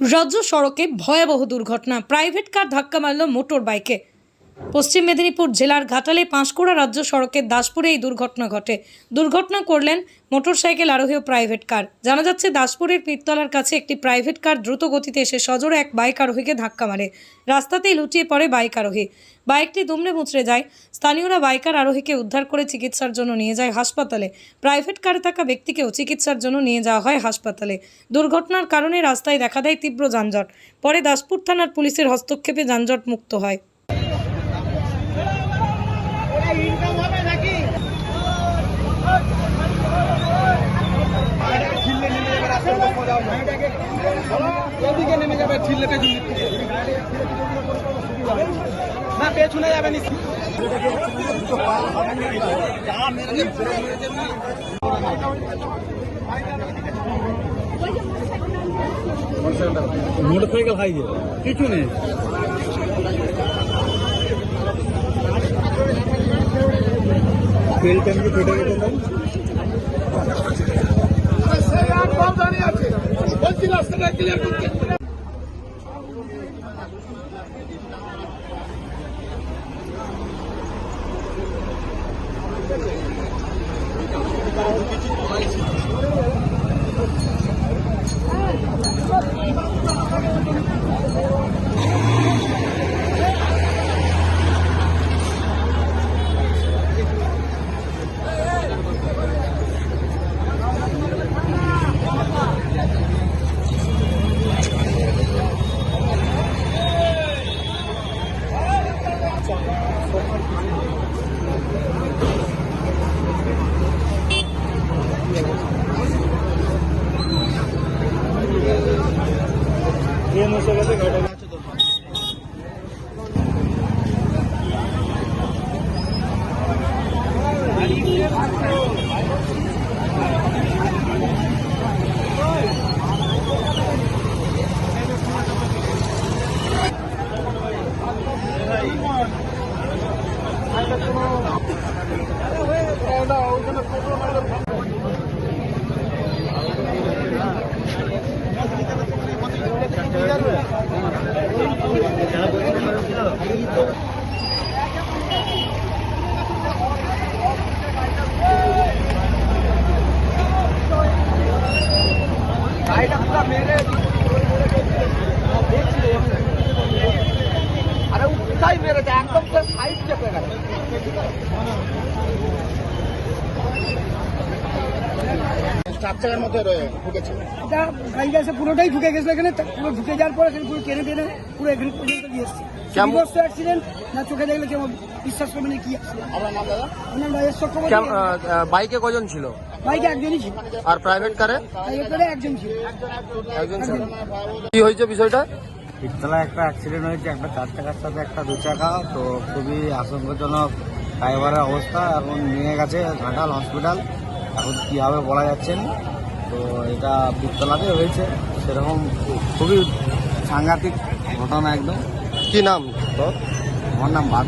রাজ্য সড়কে ভয়াবহ দুর্ঘটনা। প্রাইভেট কার ধাক্কা মারল মোটর বাইকে পশ্চিম মেদিনীপুর জেলার ঘাটালে পাঁশকুড়া রাজ্য সড়কের দাসপুরে এই দুর্ঘটনা ঘটে। দুর্ঘটনা করলেন মোটরসাইকেল আরোহী ও প্রাইভেট কার। জানা যাচ্ছে, দাসপুরের পীরতলার কাছে একটি প্রাইভেট কার দ্রুত গতিতে এসে সজোরে এক বাইক আরোহীকে ধাক্কা মারে। রাস্তাতেই লুটিয়ে পড়ে বাইক আরোহী। বাইকটি দুমড়ে মুচড়ে যায়। স্থানীয়রা বাইকার আরোহীকে উদ্ধার করে চিকিৎসার জন্য নিয়ে যায় হাসপাতালে। প্রাইভেট কারে থাকা ব্যক্তিকেও চিকিৎসার জন্য নিয়ে যাওয়া হয় হাসপাতালে। দুর্ঘটনার কারণে রাস্তায় দেখা দেয় তীব্র যানজট। পরে দাসপুর থানার পুলিশের হস্তক্ষেপে যানজট মুক্ত হয়। এদিকে নেমে যাবে ছিললে পেছন দিক থেকে। না পেছনে যাবে নি মোটরসাইকেল হাই কিছু নেই। তেল ট্যাঙ্কি ফেটে গেছে তাই ট্রেন এসে গেছে গাড়ি গাড়িটা পুরো মেরে আরে উঠাই মেরেছে একদম সে সাইড চেপে গেছে চার মধ্যে রয়ে ঢুকেছে। এটা গাড়িটা এসে পুরোটাই ঢুকে গেছিল এখানে। পুরো ঢুকে যাওয়ার পরে পুরো টেনে টেনে পুরো এখানে পর্যন্ত নিয়ে এসছে। কেমন- অ্যাক্সিডেন্ট না চোখে দেখলে কেমন? বিশ্বাস কি নাম দাদা? চক্রবর্তী। আহ, বাইকে কজন ছিল? বাইকে একজনই ছিল। আর প্রাইভেট কারে এরপরে একজন ছিল। একজন ছিল। কি হয়েছে বিষয়টা? তিনতলায় একটা অ্যাক্সিডেন্ট হয়েছে একটা চার চাকার সাথে একটা দু চাকা তো খুবই আশঙ্কাজনক ড্রাইভারের অবস্থা। এখন নিয়ে গেছে ঘাটাল হসপিটাল এখন কী হবে বলা যাচ্ছে না। তো এটা বীরতলাতে হয়েছে। সেরকম খুবই সাংঘাতিক ঘটনা একদম। কি নাম? তোর আমার নাম বাদ